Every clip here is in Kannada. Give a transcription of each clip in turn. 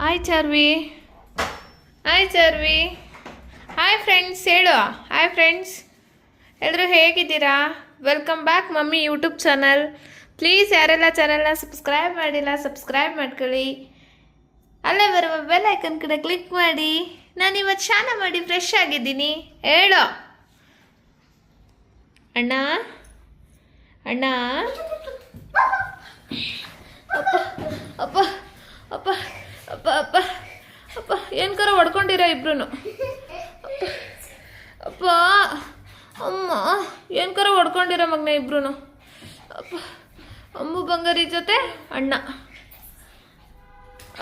Hi Charvi hi Charvi hi friends ಹೇಳು. ಹಾಯ್ ಫ್ರೆಂಡ್ಸ್ ಎಲ್ಲರೂ ಹೇಗಿದ್ದೀರಾ? Welcome back mummy YouTube channel please ಯಾರೆಲ್ಲ ಚಾನಲ್ನ ಸಬ್ಸ್ಕ್ರೈಬ್ ಮಾಡಿಲ್ಲ ಸಬ್ಸ್ಕ್ರೈಬ್ ಮಾಡ್ಕೊಳ್ಳಿ. ಅಲ್ಲೇ ಬರುವ ಬೆಲ್ ಐಕನ್ ಕಡೆ ಕ್ಲಿಕ್ ಮಾಡಿ. ನಾನು ಇವತ್ತು ಸ್ನಾನ ಮಾಡಿ ಫ್ರೆಶ್ ಆಗಿದ್ದೀನಿ. ಹೇಳು. ಅಣ್ಣ? ಅಣ್ಣ? ಅಪ್ಪ ಅಪ್ಪ ಅಪ್ಪ. ಅಪ್ಪ ಅಪ್ಪ ಅಪ್ಪ ಏನು ಕರ ಹೊಡ್ಕೊಂಡಿರ ಇಬ್ರು ಅಪ್ಪ ಅಪ್ಪ ಅಮ್ಮ ಏನು ಕರ ಹೊಡ್ಕೊಂಡಿರ ಮಗನ ಇಬ್ರು ಅಪ್ಪ ಅಮ್ಮು ಬಂಗಾರಿ ಜೊತೆ ಅಣ್ಣ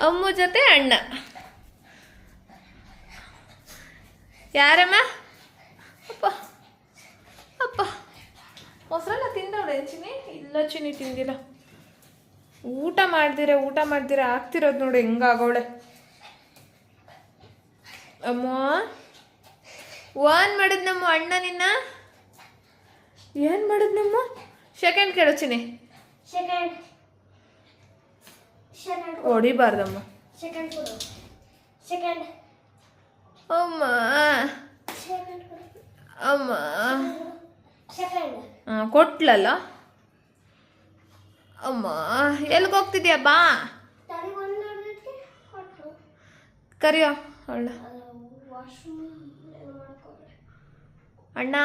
ಅಮ್ಮು ಜೊತೆ ಅಣ್ಣ ಯಾರಮ್ಮ ಅಪ್ಪ ಅಪ್ಪ ಮೊಸರನ್ನ ತಿಂದವಳೆ ಚಿನಿ ಇಲ್ಲ ಚಿನಿ ತಿಂದಿಲ್ಲ ಊಟ ಮಾಡ್ದಿರ ಊಟ ಮಾಡ್ದಿರ ಆಗ್ತಿರೋದು ನೋಡಿ ಹೆಂಗಾಗೋಳೆ. ಅಮ್ಮ ಓನ್ ಮಾಡಿದ್ ನಮ್ಮ ಅಣ್ಣ ನಿನ್ನ? ಏನ್ ಮಾಡಿದ್ ನಮ್ಮ? ಸೆಕೆಂಡ್ ಕೇಳೋಚಿನಿ ಹೊಡಿಬಾರ್ದಮ್ಮ. ಅಮ್ಮ. ಅಮ್ಮ. ಕೊಟ್ಲಲ್ಲ? ಅಮ್ಮ ಎಲ್ಲಿಗೆ ಹೋಗ್ತಿದ್ಯಾ? ಬಾ. ಕರಿಯೋ ಅಣ್ಣ.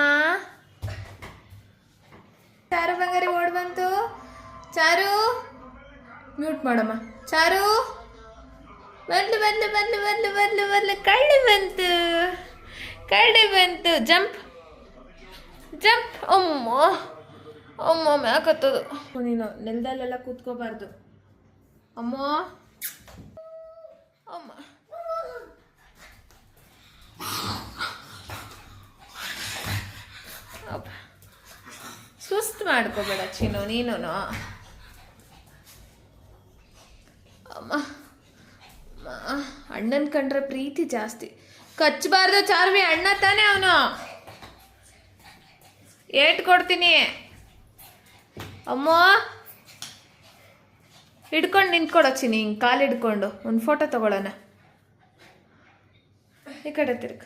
ಚಾರು ಬಂಗಾರಿ ಓಡ್ ಬಂತು. ಚಾರು. ಮ್ಯೂಟ್ ಮಾಡಮ್ಮ. ಚಾರು. ಬಂದು ಬಂದು ಬಂದು ಬಂದು ಬಂದು ಬಂದು ಕಳ್ಳಿ ಬಂತು. ಕಳ್ಳಿ ಬಂತು. ಜಂಪ್. ಜಂಪ್. ಅಮ್ಮ ಅಮ್ಮ ಮ್ಯಾಕತ್ತದು ನೀನು ನೆಲದಲ್ಲೆಲ್ಲ ಕೂತ್ಕೋಬಾರ್ದು. ಅಮ್ಮ. ಅಮ್ಮ. ಸುಸ್ತು ಮಾಡ್ಕೋಬೇಡ ಚಿನ್ನು ನೀನು ಅಮ್ಮ. ಅಣ್ಣನ ಕಂಡ್ರೆ ಪ್ರೀತಿ ಜಾಸ್ತಿ. ಕಚ್ಚಬಾರ್ದು ಚಾರ್ವಿ ಅಣ್ಣ ತಾನೇ ಅವನು. ಏಟ್ ಕೊಡ್ತೀನಿ. ಅಮ್ಮ. ಹಿಡ್ಕೊಂಡು ನಿಂತ್ಕೊಡೋ ಚಿನಿ ಹಿಂಗೆ ಕಾಲು ಹಿಡ್ಕೊಂಡು. ಒಂದು ಫೋಟೋ ತಗೊಳ್ಳೋಣ ಈ ಕಡೆ ತಿರ್ಗ.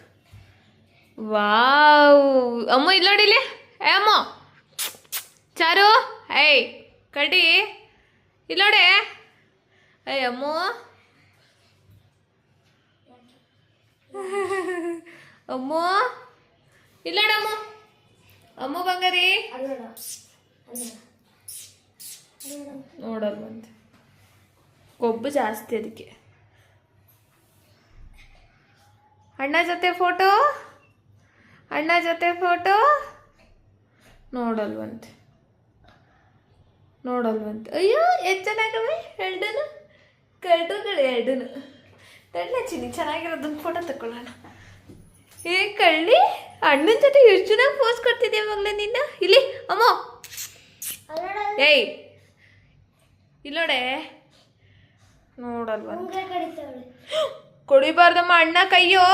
ವಾವ್. ಅಮ್ಮ ಇಲ್ಲ. ನೋಡಿಲಿ ಏ, ಅಮ್ಮ. ಚಾರು. ಏಯ್ ಕಡಿ ಇಲ್ಲೋಡೆ ಏಯ್, ಅಮ್ಮ. ಅಮ್ಮ. ಇಲ್ಲೋಡ ಅಮ್ಮ. ಬಂಗಾರಿ ನೋಡಲ್ವಂತೆ. ಕೊಬ್ಬು ಜಾಸ್ತಿ ಅದಕ್ಕೆ. ಅಣ್ಣ ಜೊತೆ ಫೋಟೋ ಅಣ್ಣ ಜೊತೆ ಫೋಟೋ ನೋಡಲ್ವಂತೆ. ನೋಡಲ್ವಂತೆ. ಅಯ್ಯೋ ಎಷ್ಟು ಚೆನ್ನಾಗವೆ ಎರಡನು ಕಳ್ಳುಗಳು ಎರಡನು ತಳ್ಳ ಚಿನ್ನಿ ಚೆನ್ನಾಗಿರೋದನ್ನ ಫೋಟೋ ತಗೊಳ್ಳೋಣ ಏ ಕಳ್ಳಿ ಅಣ್ಣನ ಜೊತೆ ಎಷ್ಟು ಚೆನ್ನಾಗಿ ಪೋಸ್ ಕೊಡ್ತಿದ್ಯಾ ಮಗಳೇ ನಿನ್ನ? ಇಲ್ಲಿ ಅಮ್ಮ. ಏಯ್ ಇಲ್ಲೋಡೆ ನೋಡಲ್ವ? ಕೊಡಿಬಾರ್ದಮ್ಮ ಅಣ್ಣ ಕೈಯೋ?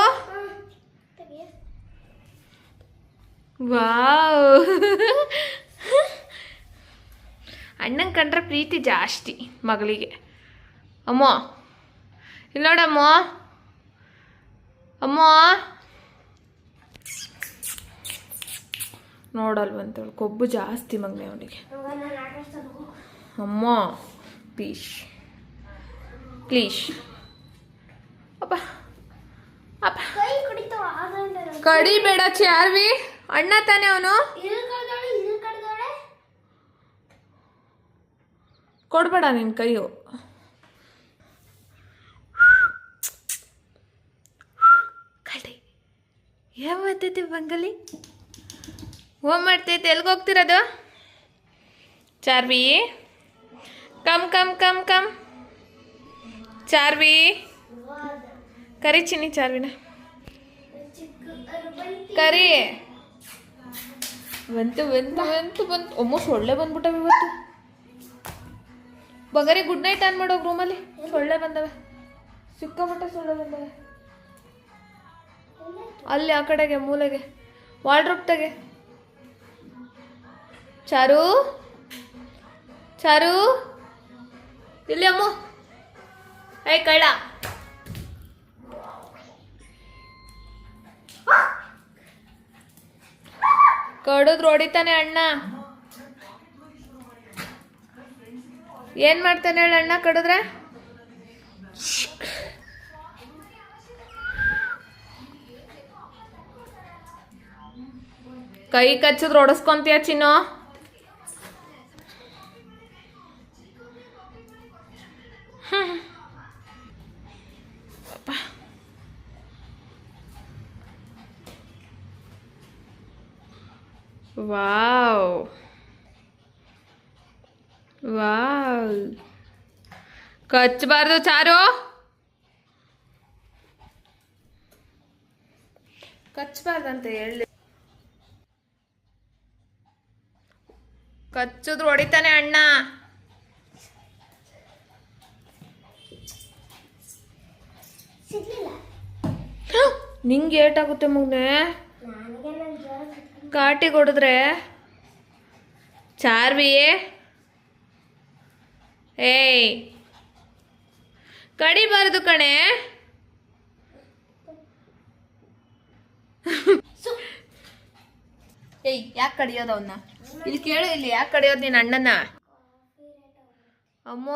ವಾ ವಾವ್. ಅಣ್ಣನ ಕಂಡ್ರೆ ಪ್ರೀತಿ ಜಾಸ್ತಿ ಮಗಳಿಗೆ. ಅಮ್ಮ. ಇಲ್ಲೋಡಮ್ಮ ಅಮ್ಮ. ನೋಡಲ್ವಂತೇಳಿ. ಕೊಬ್ಬು ಜಾಸ್ತಿ ಮಗನೇ ಅವನಿಗೆ. ಅಮ್ಮ. ಪ್ಲೀಸ್ ಪ್ಲೀಸ್ ಅಪ್ಪ. ಅಪ್ಪ. ಕಡಿಬೇಡ ಚಾರ್ವಿ. ಅಣ್ಣ ತಾನೇ ಅವನು. ಕೊಡ್ಬೇಡ ನಿನ್ನ ಕೈಯು. ಕಡಿ ಯಾವ ಮಾಡ್ತೈತಿ ಬಂಗಲಿ? ಹೋಮ್ ಮಾಡ್ತೈತಿ. ಎಲ್ಗೆ ಹೋಗ್ತಿರೋದು? Charvi. Come come come come. Charvi. ಕರಿ ಚಿನ್ನಿ ಚಾರ್ವಿನ. ಕರಿ. ಬಂತು ಬಂತು ಬಂತು ಬಂತು ಒಮ್ಮೆ ಸೊಳ್ಳೆ ಬಂದ್ಬಿಟ್ಟವೆ ಇವತ್ತು. ಬಗರಿ ಗುಡ್ ನೈಟ್ ಆನ್ ಮಾಡೋಗಿ ರೂಮಲ್ಲಿ ಸೊಳ್ಳೆ ಬಂದವೆ. ಸಿಕ್ಕಾಪಟ್ಟೆ ಸೊಳ್ಳೆ ಬಂದವೆ. ಅಲ್ಲಿ ಆ ಕಡೆಗೆ, ಮೂಲೆಗೆ. ವಾಲ್ಡ್ರೋಪ್ ತೆಗೆ. ಚಾರು. ಚಾರು. ಇಲ್ಲಿ ಅಮ್ಮ. ಏ ಕಳ್ಳ ಕಡದ್ ಹೊಡಿತಾನೆ ಅಣ್ಣ. ಏನ್ ಮಾಡ್ತಾನೆ ಹೇಳ ಅಣ್ಣ ಕಡಿದ್ರೆ? ಕೈ ಕಚ್ಚಿದ್ರೆ ಹೊಡಸ್ಕೊಂತೀಯ ಚಿನ್ನೋ? వావ్ వావ్ ఖర్చు బారదు చారు ಕಚ್ಚಬಾರ್ದು ಅಂತ ಹೇಳಿ ಕಚ್ಚಿದ್ರು ಹೊಡಿತಾನೆ ಅಣ್ಣ ಸಿಗ್ಲಿಲ್ಲ. ನಿಂಗೆ ಏಟಾಗುತ್ತೆ ಮಗ್ನೆ. ಕಾಟಿಗೆ ಹೊಡೆದ್ರೆ ಚಾರ್ವಿ? ಏಯ್. ಕಡಿಬಾರದು ಕಣೆ. ಏಯ್ ಯಾಕೆ ಕಡಿಯೋದು ಅವನ್ನ ಇಲ್ಲಿ ಕೇಳು ಇಲ್ಲಿ ಯಾಕೆ ಕಡಿಯೋದು ನೀನು ಅಣ್ಣನ? ಅಮ್ಮ.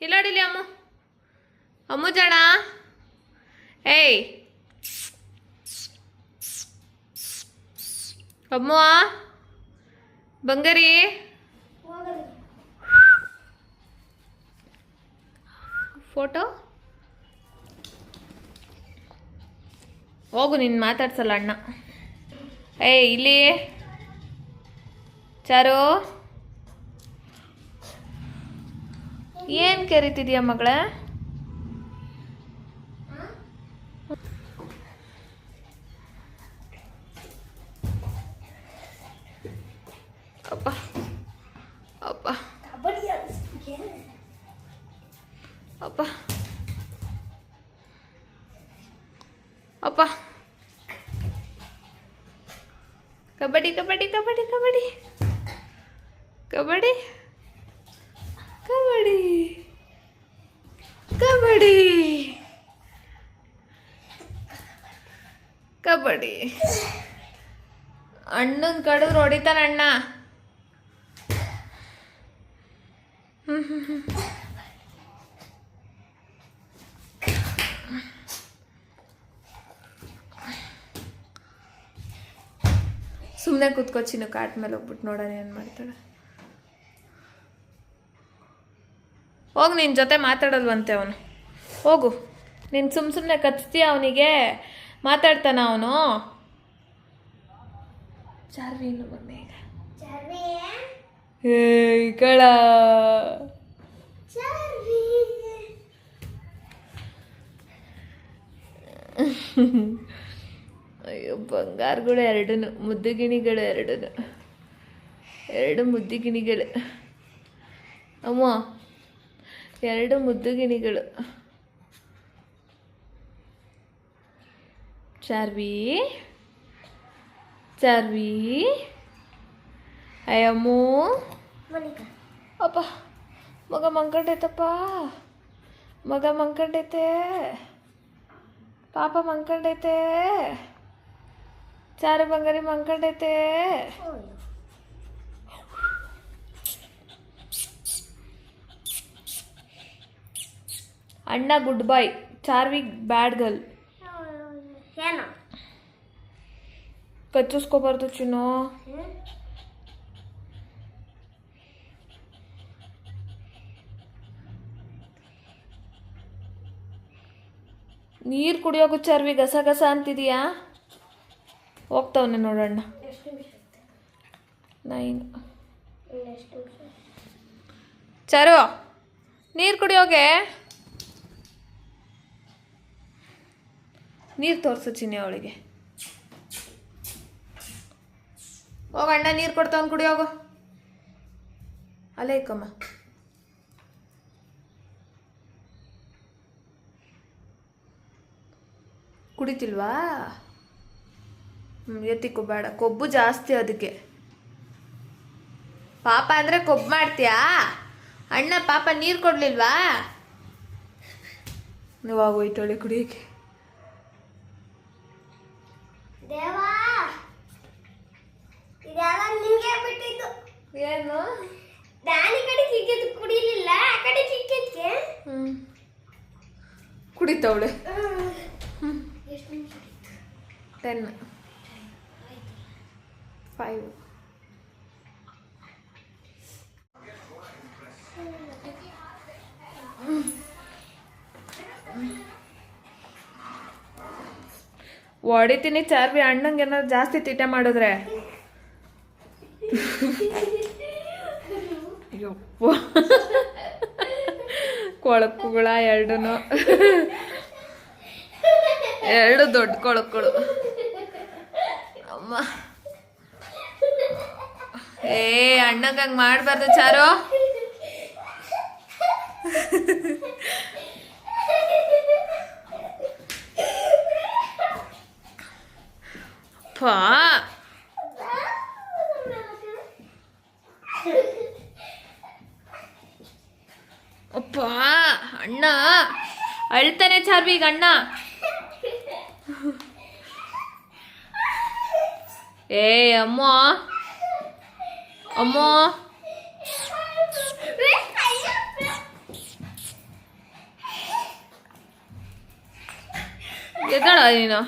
ಇಲ್ಲಾಡಿಲಿ ಅಮ್ಮು. ಅಮ್ಮು ಜಣ ಏಯ್. ಅಮ್ಮ ಬಂಗಾರಿ? ಫೋಟೋ? ಹೋಗು, ನೀನು ಮಾತಾಡ್ಸಲ್ಲ ಅಣ್ಣ. ಏಯ್, ಇಲ್ಲಿ. ಚಾರು. ಏನು ಕರಿತಿದ್ಯಾ ಮಗಳ? પપ્પા કબડ્ડી કબડ્ડી કબડ્ડી કબડ્ડી કબડ્ડી કબડ્ડી કબડ્ડી ಕಬಡ್ಡಿ ಅಣ್ಣನ ಕಡಿದ್ರೆ ಹೊಡಿತಾನಣ್ಣ ಹ್ಞೂ ಹ್ಞೂ ಹ್ಞೂ ಸುಮ್ಮನೆ ಕೂತ್ಕೋ ಚಿನ್ನು ಕಾಟ್ ಮೇಲೆ ಹೋಗ್ಬಿಟ್ಟು ನೋಡೋಣ ಏನು ಮಾಡ್ತಾಳೆ. ಹೋಗು ನಿನ್ನ ಜೊತೆ ಮಾತಾಡಲ್ವಂತೆ ಅವನು. ಹೋಗು. ನೀನು ಸುಮ್ಮ ಸುಮ್ಮನೆ ಕಚ್ತೀಯ ಅವನಿಗೆ? ಮಾತಾಡ್ತಾನ ಅವನು? ಚಾರ್ವಿ ಇನ್ನು ಬಂದೆ ಈಗ ಕಳ. ಚಾರ್ವಿ ಅಯ್ಯೋ ಬಂಗಾರಗಳು ಎರಡೂ ಮುದ್ದುಗಿಣಿಗಳು ಎರಡೂ ಎರಡು ಮುದ್ದುಗಿಣಿಗಳು. ಅಮ್ಮ ಎರಡು ಮುದ್ದುಗಿಣಿಗಳು. ಚಾರ್ವಿ ಚಾರ್ವಿ. ಅಯ್ಯಮ್ಮು ಅಪ್ಪ ಮಗ ಮಂಕಂಡೈತಪ್ಪ. ಮಗ ಮಂಕಂಡೈತೆ. ಪಾಪ ಮಂಕಂಡೈತೆ. ಚಾರು ಬಂಗಾರಿ ಮಂಕಂಡೈತೆ ಅಣ್ಣ good boy Charvi bad girl ಏನು ಕಚ್ಚಿಸ್ಕೋಬಾರ್ದು ಚಿನ್ನು ಹ್ಮ್? ನೀರು ಕುಡಿಯೋಕು ಚಾರ್ವಿ ಗಸ ಗಸ ಅಂತಿದೀಯಾ ಹೋಗ್ತಾವನೆ ನೋಡೋಣ? ನೈನ್. ಚರು ನೀರು ಕುಡಿಯೋಗೆ ನೀರು ತೋರಿಸು ಚಿನ್ನಿ ಅವಳಿಗೆ. ಹೋಗಣ್ಣ ನೀರು ಕೊಡ್ತಾವನ್ ಕುಡಿಯೋಗು ಅಲ್ಲೇ ಇಕ್ಕಮ್ಮ. ಕುಡಿತಿಲ್ವಾ? ಹ್ಞೂ ಎತ್ತಿಕೋ ಬೇಡ. ಕೊಬ್ಬು ಜಾಸ್ತಿ ಅದಕ್ಕೆ. ಪಾಪ ಅಂದರೆ ಕೊಬ್ಬು ಮಾಡ್ತೀಯಾ? ಅಣ್ಣ ಪಾಪ ನೀರು ಕೊಡಲಿಲ್ವಾ? ನೀವು ಆಗೋಯ್ತೊಳೆ ಕುಡಿಯೋಕ್ಕೆ. ಏನು? ದಾನಿ ಕಡೆ ಕಿಕ್ಕಿದ್ದು ಕುಡಿಲಿಲ್ಲ ಆ ಕಡೆ ಕಿಕ್ಕಿದ್ಕೆ. ಕುಡಿತವಳೆ. ಟೆನ್ ಫೈವ್ ಹೊಡಿತೀನಿ ಚಾರ್ವಿ, ಅಣ್ಣಂಗೆ ಏನಾದ್ರು ಜಾಸ್ತಿ ತೀಟೆ ಮಾಡಿದ್ರೆ? ಯಪ್ಪ. ಕೊಳಕುಗಳ ಎರಡೂ ಎರಡು ದೊಡ್ಡ ಕೊಳಕುಗಳು ಅಮ್ಮ. ಏ ಅಣ್ಣಂಗೆ ಹಂಗೆ ಮಾಡಬಾರ್ದು ಚಾರು. ಪಾ ಅಪ್ಪ ಅಣ್ಣ. ಅಳ್ತಾನೆ ಚಾರ್ವಿ ಈಗ ಅಣ್ಣ. ಏ ಅಮ್ಮ. ಅಮ್ಮ. 얘들아, ನೀನು?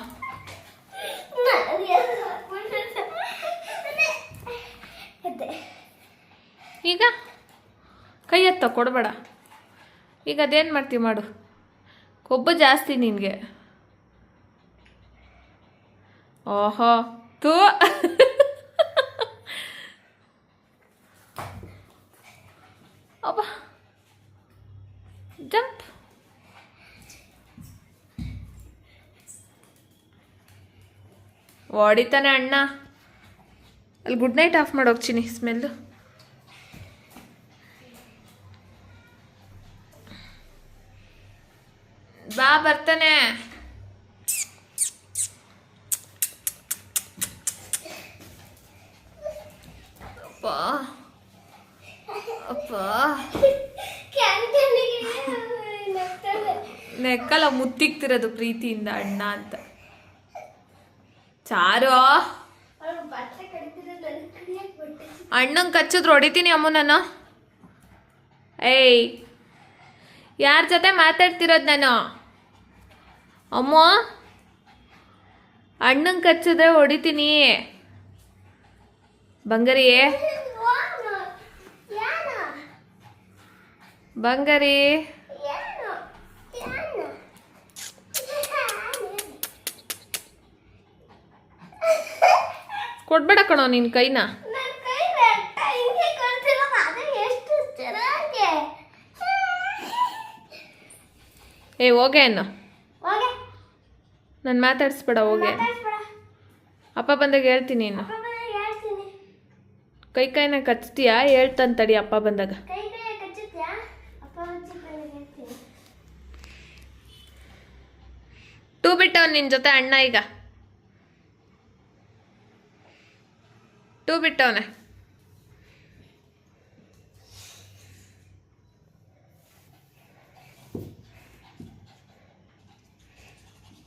ಈಗ? ಕೈ ಎತ್ತ ಕೊಡಬೇಡ. ಈಗ ಅದೇನು ಮಾಡ್ತೀವಿ ಮಾಡು. ಕೊಬ್ಬು ಜಾಸ್ತಿ ನಿನಗೆ. ಓಹೋ ತೂ ಅಬ್ಬ ಜಂಪ್ ಹೊಡಿತಾನೆ ಅಣ್ಣ ಅಲ್ಲಿ ಗುಡ್ ನೈಟ್ ಆಫ್ ಮಾಡೋಗ್ತೀನಿ ಸ್ಮೆಲ್ಲು ಬಾ ಬರ್ತಾನೆ ಅಪ್ಪ ಅಪ್ಪ. ನೆಕ್ಕಲ್ಲ, ಮುತ್ತಿಕ್ತಿರೋದು ಪ್ರೀತಿಯಿಂದ ಅಣ್ಣ ಅಂತ. ಚಾರು. ಅಣ್ಣಂಗೆ ಕಚ್ಚಿದ್ರು, ಹೊಡಿತೀನಿ ಅಮ್ಮ ನಾನು. ಏಯ್. ಯಾರ ಜೊತೆ ಮಾತಾಡ್ತಿರೋದು ನಾನು? ಅಮ್ಮ. ಅಣ್ಣಂಗೆ ಕಚ್ಚಿದ್ರೆ ಹೊಡಿತೀನಿ. ಬಂಗಾರಿ ಬಂಗಾರಿ. ಕೊಡ್ಬೇಡ ಕಣೋ ನಿನ್ನ ಕೈನ. ಏ, ಹೋಗೆ ಅನ್ನು. ನಾನು ಮಾತಾಡಿಸ್ಬೇಡ, ಹೋಗೆ. ಅಪ್ಪ ಬಂದಾಗ ಹೇಳ್ತೀನಿ ಇನ್ನು ಕೈ ಕೈನ ಕಚ್ತೀಯಾ? ಹೇಳ್ತಾನೆ ತಡಿ ಅಪ್ಪ ಬಂದಾಗ ಕೈ ಕೈ ಕಚ್ಚುತ್ಯಾ ಅಪ್ಪ ಹಚ್ಚಿ ಹೇಳ್ತೀನಿ ಟೂ ಬಿಟ್ಟವ್ ನಿನ್ನ ಜೊತೆ ಅಣ್ಣ ಈಗ. ಟೂ ಬಿಟ್ಟವನೆ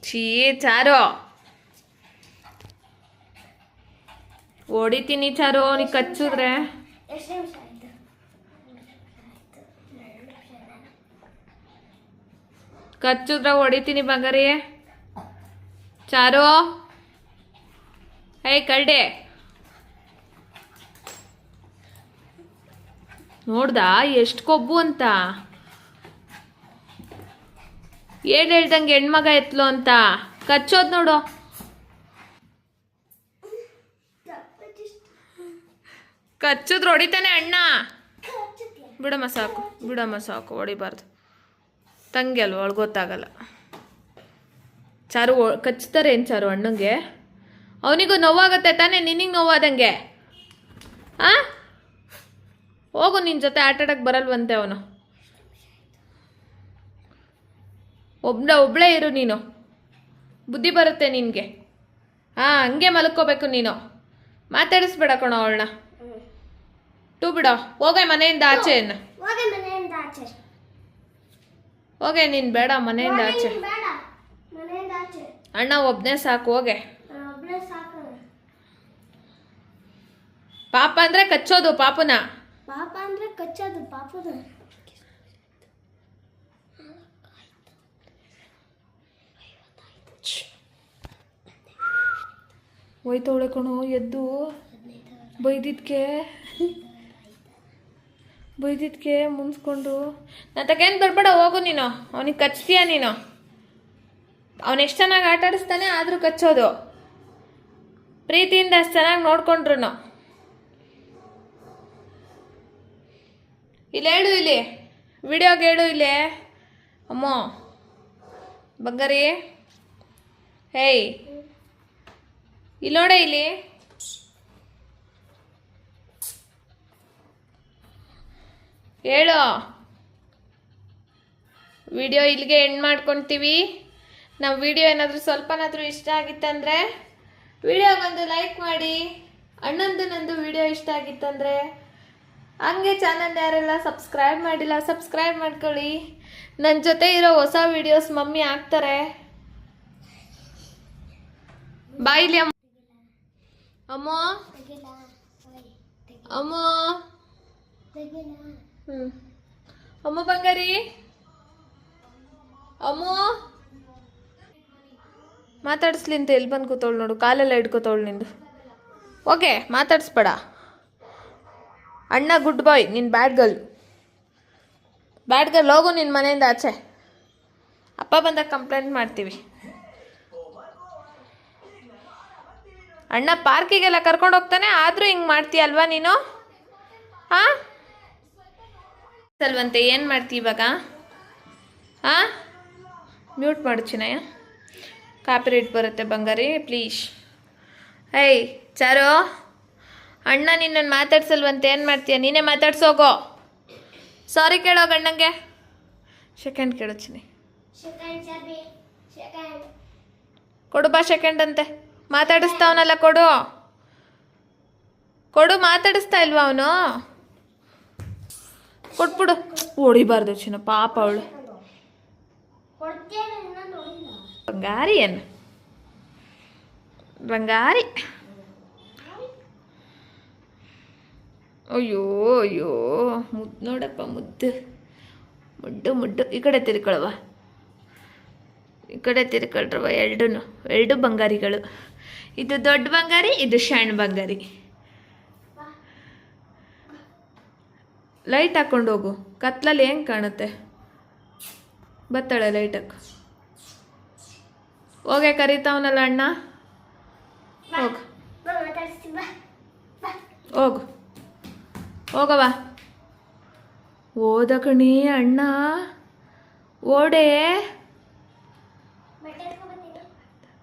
ಛೀ, ಚಾರು. ಹೊಡಿತೀನಿ ಚಾರು, ನೀ ಕಚ್ಚಿದ್ರೆ. ಕಚ್ಚಿದ್ರೆ ಹೊಡಿತೀನಿ ಬಂಗಾರಿ. ಚಾರು. ಹೇ ಕರ್ಡೆ. ನೋಡ್ದ, ಎಷ್ಟು ಕೊಬ್ಬು ಅಂತ. ಏನ್ ಹೇಳ್ದಂಗೆ ಹೆಣ್ಮಗ ಎತ್ಲು ಅಂತ. ಕಚ್ಚೋದ್ ನೋಡು. ಕಚ್ಚಿದ್ರೆ ಹೊಡಿತಾನೆ ಅಣ್ಣ. ಬಿಡಮ್ಮ ಸಾಕು ಬಿಡಮ್ಮ ಸಾಕು, ಹೊಡಿಬಾರ್ದು. ತಂಗಿ ಅಲ್ವ, ಅವಳು ಗೊತ್ತಾಗಲ್ಲ. ಚಾರು ಕಚ್ತಾರೆ ಏನು ಚಾರು ಅಣ್ಣಂಗೆ? ಅವನಿಗೂ ನೋವಾಗತ್ತೆ ತಾನೇ ನಿನಗೆ ನೋವಾದಂಗೆ? ಆ? ಹೋಗು ನಿನ್ನ ಜೊತೆ ಆಟ ಆಡಕ್ಕೆ ಬರಲ್ವಂತೆ ಅವನು. ಒಬ್ಬ ಒಬ್ಬಳೇ ಇರು ನೀನು. ಬುದ್ಧಿ ಬರುತ್ತೆ ನಿನಗೆ. ಹಾಂ ಹಂಗೆ ಮಲ್ಕೋಬೇಕು ನೀನು. ಮಾತಾಡಿಸ್ಬೇಡ ಕಣೋ ಅವಳನ್ನ. ಟೂ ಬಿಡ. ಹೋಗೆ ಮನೆಯಿಂದ ಆಚೆ ಏನು ಹೋಗಿ ಮನೆಯಿಂದ ಆಚೆ. ಹೋಗೆ ನೀನು ಬೇಡ ಮನೆಯಿಂದ ಆಚೆ. ಅಣ್ಣ ಒಬ್ಬನೇ ಸಾಕು ಹೋಗೆ. ಪಾಪ ಅಂದ್ರೆ ಕಚ್ಚೋದು ಪಾಪುನ? ಪಾಪ ಅಂದ್ರೆ ಕಚ್ಚೋದು ಪಾಪುನ. ಹೋಯ್ತು ಕಣು ಎದ್ದು. ಬೈದಿದ್ಕೆ. ಬೈದಿದ್ಕೆ ಮುನ್ಸ್ಕೊಂಡು. ನಾ ತಗೇನು ಬರ್ಬೇಡ ಹೋಗು ನೀನು. ಅವನಿಗೆ ಕಚ್ತೀಯ ನೀನು? ಅವನು ಎಷ್ಟು ಚೆನ್ನಾಗಿ ಆಟ ಆಡಿಸ್ತಾನೆ, ಆದರೂ ಕಚ್ಚೋದು. ಪ್ರೀತಿಯಿಂದ ಅಷ್ಟು ಚೆನ್ನಾಗಿ ನೋಡ್ಕೊಂಡ್ರು ಇಲ್ಲಿ ಹೇಳು ಇಲ್ಲಿ, ವಿಡಿಯೋಗೆ ಹೇಳು ಇಲ್ಲಿ. ಅಮ್ಮ ಬಗ್ಗರಿ ಹೇಯ್, ಇಲ್ಲಿ ನೋಡೆ ಇಲ್ಲಿ. ಹೇಳು. ವಿಡಿಯೋ ಇಲ್ಲಿಗೆ ಎಂಡ್ ಮಾಡ್ಕೊತೀವಿ. ನಾವು ವಿಡಿಯೋ ಏನಾದರೂ ಸ್ವಲ್ಪನಾದರೂ ಇಷ್ಟ ಆಗಿತ್ತಂದರೆ ವಿಡಿಯೋಗೊಂದು ಲೈಕ್ ಮಾಡಿ ಅಣ್ಣಂದು ನಂದು ವಿಡಿಯೋ ಇಷ್ಟ ಆಗಿತ್ತಂದರೆ ಹಂಗೆ ಚಾನಲ್ ಯಾರೆಲ್ಲ ಸಬ್ಸ್ಕ್ರೈಬ್ ಮಾಡಿಲ್ಲ, ಸಬ್ಸ್ಕ್ರೈಬ್ ಮಾಡ್ಕೊಳ್ಳಿ. ನನ್ನ ಜೊತೆ ಇರೋ ಹೊಸ ವಿಡಿಯೋಸ್ ಮಮ್ಮಿ ಹಾಕ್ತಾರೆ. ಬಾಯಿಲಿ ಅಮ್ಮ. ಅಮ್ಮ? ಅಮ್ಮ ಬಂಗಾರಿ? ಅಮ್ಮ? ಮಾತಾಡಿಸ್ಲಿ ಅಂತ ಎಲ್ಲಿ ಬಂದು ಕೂತವಳು ನೋಡು, ಕಾಲೆಲ್ಲ ಹಿಡ್ಕೋತವಳು ನಿಂದು. ಓಕೆ, ಮಾತಾಡಿಸ್ಬೇಡ. ಅಣ್ಣ ಗುಡ್ ಬಾಯ್ ನಿನ್ನ ಬ್ಯಾಡ್ ಗರ್ಲ್ ಬ್ಯಾಡ್ ಗರ್ಲ್ ಹೋಗು ನಿನ್ನ ಮನೆಯಿಂದ ಆಚೆ. ಅಪ್ಪ ಬಂದಾಗ ಕಂಪ್ಲೇಂಟ್ ಮಾಡ್ತೀವಿ. ಅಣ್ಣ ಪಾರ್ಕಿಗೆಲ್ಲ ಕರ್ಕೊಂಡು ಹೋಗ್ತಾನೆ, ಆದರೂ ಹಿಂಗೆ ಮಾಡ್ತೀಯಲ್ವಾ ನೀನು? ಹಾಂ? ಸಲ್ವಂತೆ, ಏನು ಮಾಡ್ತಿ ಇವಾಗ? ಹಾಂ? ಮ್ಯೂಟ್ ಮಾಡು ಚಿನ್ನಯ್ಯ. ಕಾಪಿ ರೇಟ್ ಬರುತ್ತೆ ಬಂಗಾರಿ ಪ್ಲೀಸ್ ಏಯ್ ಚಾರು, ಅಣ್ಣ ನಿನ್ನನ್ನು ಮಾತಾಡ್ಸಲ್ವಂತೆ, ಏನು ಮಾಡ್ತೀಯ? ನೀನೇ ಮಾತಾಡ್ಸೋಗೋ. ಸಾರಿ ಕೇಳೋ ಗಣ್ಣಂಗೆ ಸೆಕೆಂಡ್ ಕೇಳು ಕೊಡು ಬಾ ಸೆಕೆಂಡ್ ಅಂತೆ. ಮಾತಾಡಿಸ್ತಾವನಲ್ಲ, ಕೊಡು. ಕೊಡು, ಮಾತಾಡಿಸ್ತಾ ಇಲ್ವಾ ಅವನು? ಕೊಟ್ಬಿಡು. ಹೊಡಿಬಾರ್ದು ಚಿನ್ನ, ಪಾಪ ಅವಳು. ಬಂಗಾರಿ ಏನು ಬಂಗಾರಿ ಅಯ್ಯೋ ಅಯ್ಯೋ ಮುದ್ದು ನೋಡಪ್ಪ, ಮುದ್ದು. ಮುಡ್ಡು ಮುಡ್ಡು. ಈ ಕಡೆ ತಿರ್ಕೊಳವ ಈ ಕಡೆ ತಿರ್ಕೊಳ್ರವ ಎರಡೂ ಎರಡು ಬಂಗಾರಿಗಳು. ಇದು ದೊಡ್ಡ ಬಂಗಾರಿ, ಇದು ಸಣ್ಣ ಬಂಗಾರಿ. ಲೈಟ್ ಹಾಕೊಂಡು ಹೋಗು. ಕತ್ಲಲ್ಲಿ ಹೆಂಗೆ ಕಾಣುತ್ತೆ? ಬತ್ತಾಳೆ ಲೈಟ್ ಹಾಕು. ಹೋಗೆ ಕರಿತಾವನಲ್ಲ ಅಣ್ಣ? ಹೋಗು. ಹೋಗು. ಹೋಗವ ಓದ ಕಣಿ ಅಣ್ಣ. ಓಡೆ.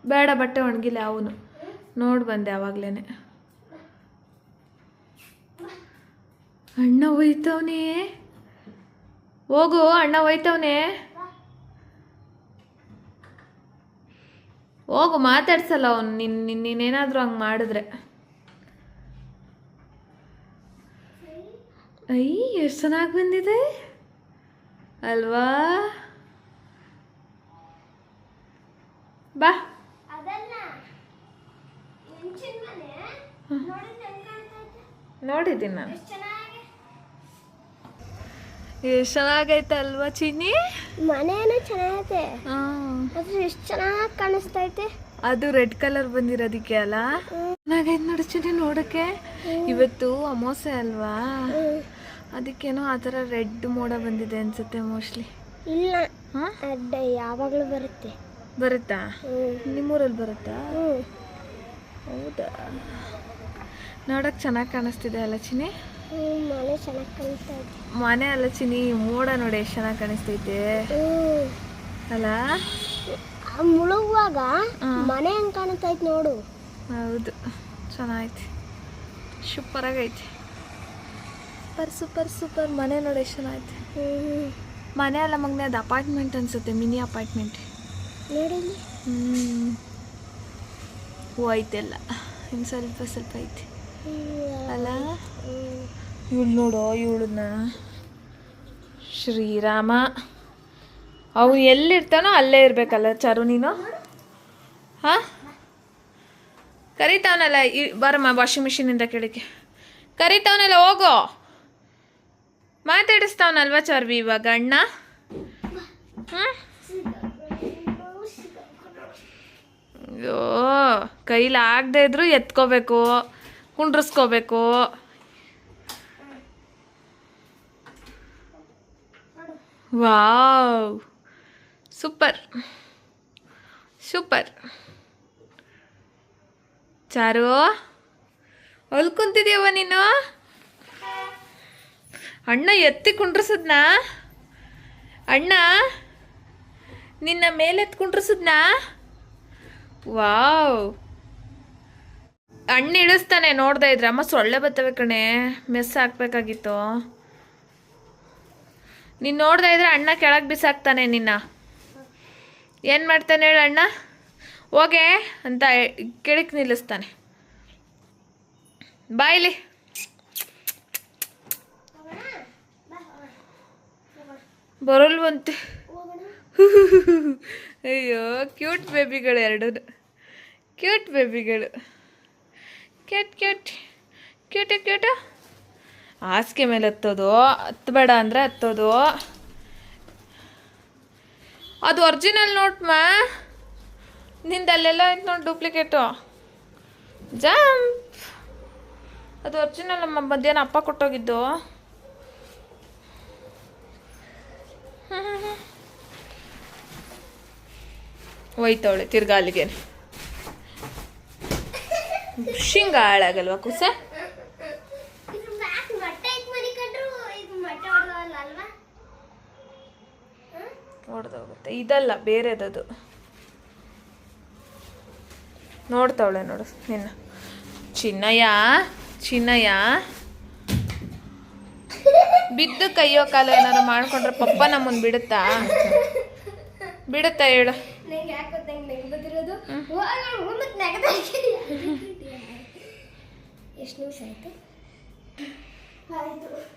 ಬೇಡ ಬಟ್ಟೆ ಒಣಗಿಲ್ಲ ಅವನು. ನೋಡಿ ಬಂದೆ ಆವಾಗ್ಲೇನೆ ಅಣ್ಣ ಒಯ್ತವನೇ ಹೋಗು ಅಣ್ಣ ಒಯ್ತವನೇ ಹೋಗು ಮಾತಾಡ್ಸಲ್ಲ ಅವನು. ನಿನ್ ನಿನ್- ನೀನೇನಾದ್ರೂ ಹಂಗೆ ಮಾಡಿದ್ರೆ. ಐ ಎಷ್ಟು ಚೆನ್ನಾಗಿ ಬಂದಿದೆ. ಅಲ್ವಾ? ಬಾ. ನೋಡಿದ್ದೀನಿ ನಾನು. ಎಷ್ಟು ಚೆನ್ನಾಗಿ ಚೆನ್ನಾಗೈತೆ ಅಲ್ವಾ ಚೀನಿ ಮನೇನು ಚೆನ್ನಾಗೈತೆ. ಹಾಂ. ಆದ್ರೆ ಎಷ್ಟು ಚೆನ್ನಾಗಿ ಕಾಣಿಸ್ತೈತೆ. ಅದು ರೆಡ್ ಕಲರ್ ಬಂದಿರೋದಕ್ಕೆ ಅಲ್ಲ? ಚೆನ್ನಾಗೈತೆ ನೋಡು ಚಿನ್ನಿ ನೋಡಕ್ಕೆ ಇವತ್ತು ಅಮಾವಾಸ್ಯೆ ಅಲ್ವಾ? ಅದಕ್ಕೇನೋ ಆ ಥರ ರೆಡ್ ಮೋಡ ಬಂದಿದೆ ಅನ್ಸುತ್ತೆ ಮೋಸ್ಟ್ಲಿ. ಇಲ್ಲ. ಹಾಂ? ಅಡ್ಡ ಯಾವಾಗಲೂ ಬರುತ್ತೆ. ಬರುತ್ತಾ? ನಿಮ್ಮೂರಲ್ಲಿ ಬರುತ್ತಾ? ಹೌದಾ? ನೋಡಕ್ಕೆ ಚೆನ್ನಾಗಿ ಕಾಣಿಸ್ತಿದೆ ಅಲ್ಲ ಚಿನ್ನಿ? ಹ್ಞೂ ಮನೆ ಅಲ್ಲ ಚಿನ್ನಿ ಮೋಡ ನೋಡಿ ಎಷ್ಟು ಚೆನ್ನಾಗಿ ಕಾಣಿಸ್ತೈತೆ. ಅಲ್ಲ? ಮುಳುಗುವಾಗ ಮನೆ ಹೆಂಗ್ ಕಾಣ್ತೈತೆ ನೋಡು. ಹೌದು ಚೆನ್ನಾಗೈತಿ. ಸೂಪರಾಗೈತಿ ಸೂಪರ್ ಸೂಪರ್ ಸೂಪರ್ ಮನೆ ನೋಡಿ ಎಷ್ಟು ಚೆನ್ನಾಗೈತಿ. ಮನೆ ಅಲ್ಲ ಮಗನೇ ಅದು ಅಪಾರ್ಟ್ಮೆಂಟ್ ಅನ್ಸುತ್ತೆ ಮಿನಿ ಅಪಾರ್ಟ್ಮೆಂಟ್ ನೋಡಿ ಹ್ಞೂ ಹೂ ಐತೆಲ್ಲ ಇನ್ನು ಸ್ವಲ್ಪ ಸ್ವಲ್ಪ ಐತಿ. ಅಲ್ಲ? ಇವಳು ನೋಡೋ, ಇವಳನ್ನ ಶ್ರೀರಾಮ. ಅವನು ಎಲ್ಲಿರ್ತಾನೋ ಅಲ್ಲೇ ಇರಬೇಕಲ್ಲ ಚಾರು ನೀನು? ಹಾಂ? ಕರಿತಾವನಲ್ಲ, ಈ ಬರಮ್ಮ ವಾಷಿಂಗ್ ಮಿಷಿನಿಂದ ಕೇಳಿಕೆ ಕರಿತಾವನಲ್ಲ, ಹೋಗೋ. ಮಾತಾಡಿಸ್ತಾವನಲ್ವ ಚರ್ವಿ ಇವಾಗ, ಅಣ್ಣ? ಹ್ಞೂ ಅಯ್ಯೋ, ಕೈಲಾಗದೇ ಇದ್ರು ಎತ್ಕೋಬೇಕು, ಕುಂಡ್ರಿಸ್ಕೋಬೇಕು. ವಾವ್. ಸೂಪರ್. ಸೂಪರ್. ಚಾರು ಕುಂತಿದ್ಯವ ನೀನು? ಅಣ್ಣ ಎತ್ತಿ ಕುಂಡ್ರಸದ್ನಾ? ಅಣ್ಣ, ನಿನ್ನ ಮೇಲೆ ಎತ್ತಿ ಕುಂಡ್ರಸದ್ನಾ? ವಾವ್. ಅಣ್ಣ ಇಳಿಸ್ತಾನೆ, ನೋಡ್ದೆ ಇದ್ರೆ. ಅಮ್ಮ ಸೊಳ್ಳೆ ಬರ್ತವೆ ಕಣೆ. ಮೆಸ್ ಹಾಕ್ಬೇಕಾಗಿತ್ತು. ನೀನು ನೋಡ್ದೇ ಇದ್ರೆ ಅಣ್ಣ ಕೆಳಗೆ ಬಿಸಾಕ್ತಾನೆ ನಿನ್ನ. ಏನು ಮಾಡ್ತಾನೆ ಹೇಳು ಅಣ್ಣ? ಹೋಗೆ ಅಂತ ಕೆಳಕ್ಕೆ ನಿಲ್ಲಿಸ್ತಾನೆ. ಬಾಯ್ಲಿ ಬರಲ್ವಂತೆ. ಅಯ್ಯೋ ಕ್ಯೂಟ್ ಬೇಬಿಗಳು ಎರಡೂ ಕ್ಯೂಟ್ ಬೇಬಿಗಳು ಕ್ಯೂಟ್ ಕ್ಯೂಟ್ ಕ್ಯೂಟ ಕ್ಯೂಟು ಹಾಸಿಗೆ ಮೇಲೆ ಹತ್ತೋದು ಹತ್ತಬೇಡ ಅಂದರೆ ಹತ್ತೋದು. ಅದು ಒರ್ಜಿನಲ್ ನೋಟ್ ಮಾ? ನಿಂದು ಅಲ್ಲೆಲ್ಲ ಐತೆ ನೋಡಿ ಡೂಪ್ಲಿಕೇಟು ಜಂಪ್ ಅದು ಒರಿಜಿನಲ್ ನಮ್ಮ ಮಧ್ಯಾಹ್ನ ಅಪ್ಪ ಕೊಟ್ಟೋಗಿದ್ದು. ಒಯ್ತವಳೆ ತಿರ್ಗಾ ಅಲ್ಲಿಗೆ ಶಿಂಗ ಹಾಳಾಗಲ್ವಾ ಕುಸ ಇದು ಬ್ಯಾಕ್ ಮೊಟ್ಟೆ ಇಟ್ಟು ಮನಿಕೊಂಡ್ರು ಇದು ಮೊಟ್ಟೆ ಹೊಡೆದವಲ್ಲ ಅಲ್ವಾ ಹೊಡೆದೋಗುತ್ತೆ ಇದಲ್ಲ ಬೇರೆದದು. ನೋಡ್ತಾವಳೆ ನೋಡು ನಿನ್ನ. ಚಿನ್ನಯ್ಯ ಚಿನ್ನಯ್ಯ. ಬಿದ್ದು ಕೈಯೋ ಕಾಲ ಏನಾರು ಮಾಡ್ಕೊಂಡ್ರೆ ಪಪ್ಪ ನಮ್ಮನ್ನು ಬಿಡುತ್ತಾ? ಬಿಡುತ್ತಾ ಹೇಳು. ಎಷ್ಟು ನಿಮಿಷ ಆಯ್ತು? ಆಯ್ತು.